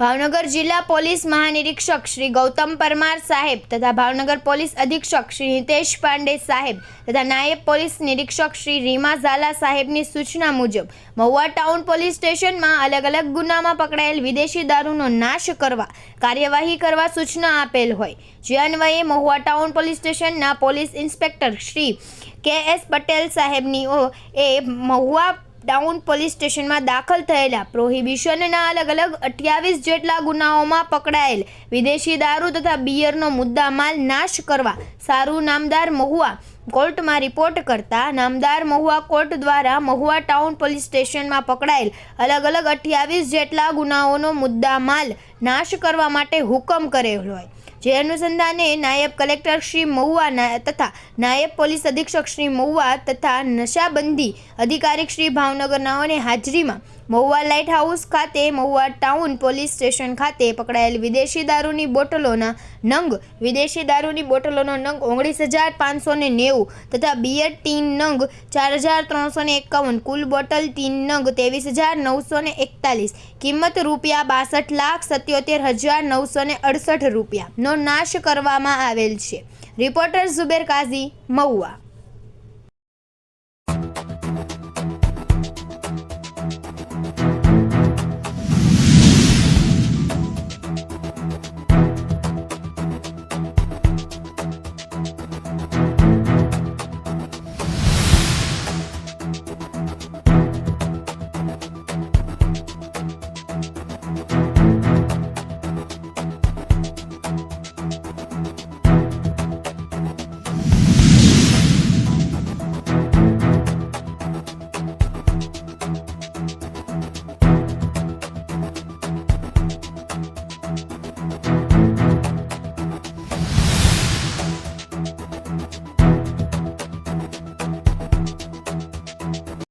ભાવનગર જિલ્લા પોલીસ મહાનિરીક્ષક શ્રી ગૌતમ પરમાર સાહેબ તથા ભાવનગર પોલીસ અધિક્ષક શ્રી હિતેશ પાંડે સાહેબ તથા નાયબ પોલીસ નિરીક્ષક શ્રી રીમા ઝાલા સાહેબની સૂચના મુજબ, મહુવા ટાઉન પોલીસ સ્ટેશનમાં અલગ અલગ ગુનામાં પકડાયેલ વિદેશી દારૂનો નાશ કરવા કાર્યવાહી કરવા સૂચના આપેલ હોય. જે અન્વયે મહુવા ટાઉન પોલીસ સ્ટેશનના police inspector Shri K S Patel સાહેબની એ મહુવા ટાઉન પોલીસ સ્ટેશનમાં દાખલ થયેલા પ્રોહિબિશનના અલગ અલગ અઠ્યાવીસ જેટલા ગુનાઓમાં પકડાયેલ વિદેશી દારૂ તથા બિયરનો મુદ્દામાલ નાશ કરવા સારું નામદાર મહુવા કોર્ટમાં રિપોર્ટ કરતા નામદાર મહુવા કોર્ટ દ્વારા મહુવા ટાઉન પોલીસ સ્ટેશનમાં પકડાયેલ અલગ અલગ અઠ્યાવીસ જેટલા ગુનાઓનો મુદ્દામાલ નાશ કરવા માટે હુકમ કરેલ હોય. જે અનુસંધાને નાયબ કલેક્ટર શ્રી મહુવા તથા નાયબ પોલીસ અધિક્ષક શ્રી મહુવા તથા નશાબંધી અધિકારી શ્રી ભાવનગરનાઓની હાજરીમાં મહુવા લાઇટ હાઉસ ખાતે, મહુવા ટાઉન પોલીસ સ્ટેશન ખાતે પકડાયેલ વિદેશી દારૂની બોટલોના નંગ, વિદેશી દારૂની બોટલોનો નંગ ઓગણીસ હજાર પાંચસો ને નેવું તથા બિયર ટીન નંગ ચાર હજાર ત્રણસો ને એકાવન, કુલ બોટલ ટીન નંગ ત્રેવીસ હજાર નવસો ને એકતાલીસ, કિંમત રૂપિયા બાસઠ લાખ સત્યોતેર હજાર નવસો ને અડસઠ રૂપિયાનો નાશ કરવામાં આવેલ છે. રિપોર્ટર ઝુબેર કાઝી, મહુવા.